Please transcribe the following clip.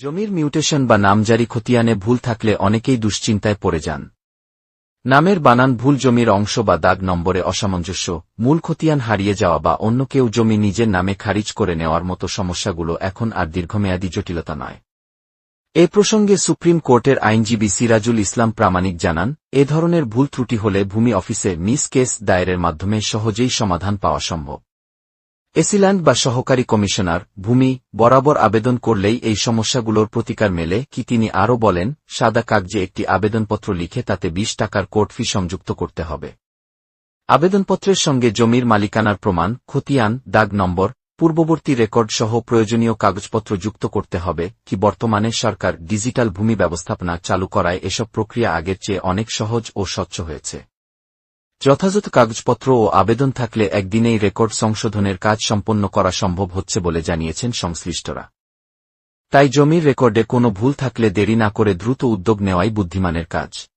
জমির মিউটেশন বা নামজারি খতিয়ানে ভুল থাকলে অনেকেই দুশ্চিন্তায় পড়ে যান। নামের বানান ভুল জমির অংশ বা দাগ নম্বরে অসামঞ্জস্য, মূল খতিয়ান হারিয়ে যাওয়া বা অন্য কেউ জমি নিজের নামে খারিজ করে নেওয়ার মতো সমস্যাগুলো এখন আর দীর্ঘমেয়াদী জটিলতা নয়। এ প্রসঙ্গে সুপ্রিম কোর্টের আইনজীবী সিরাজুল ইসলাম প্রামাণিক জানান, এ ধরনের ভুল ত্রুটি হলে ভূমি অফিসে মিস কেস দায়েরের মাধ্যমে সহজেই সমাধান পাওয়া সম্ভব। এসিল্যান্ড বা সহকারী কমিশনার ভূমি বরাবর আবেদন করলেই এই সমস্যাগুলোর প্রতিকার মেলে কি তিনি আরও বলেন, সাদা কাগজে একটি আবেদনপত্র লিখে তাতে বিশ টাকার কোর্ট ফি সংযুক্ত করতে হবে। আবেদনপত্রের সঙ্গে জমির মালিকানার প্রমাণ, খতিয়ান, দাগ নম্বর, পূর্ববর্তী রেকর্ড সহ প্রয়োজনীয় কাগজপত্র যুক্ত করতে হবে কি বর্তমানে সরকার ডিজিটাল ভূমি ব্যবস্থাপনা চালু করায় এসব প্রক্রিয়া আগের চেয়ে অনেক সহজ ও স্বচ্ছ হয়েছে। যথাযথ কাগজপত্র ও আবেদন থাকলে একদিনেই রেকর্ড সংশোধনের কাজ সম্পন্ন করা সম্ভব হচ্ছে বলে জানিয়েছেন সংশ্লিষ্টরা। তাই জমির রেকর্ডে কোনো ভুল থাকলে দেরি না করে দ্রুত উদ্যোগ নেওয়াই বুদ্ধিমানের কাজ।